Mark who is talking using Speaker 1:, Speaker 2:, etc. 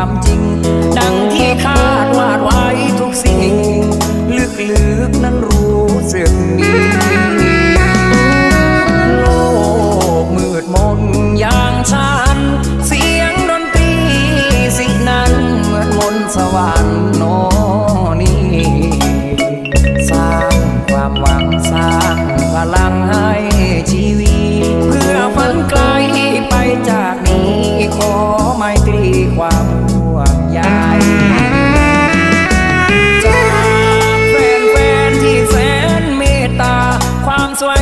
Speaker 1: ความจริง ดังที่คาดวาดไว้ทุกสิ่ง ลึกๆนั้นรู้สึกดีโลกมืดมนอย่างฉัน เสียงดนตรีสินั้นเหมือนมนสวรรค์โนนี่สร้างความหวังสร้างพลังให้ชีวิต เพื่อฝันไกลไปจากนี้ขอไม่ตรีความ Rồi,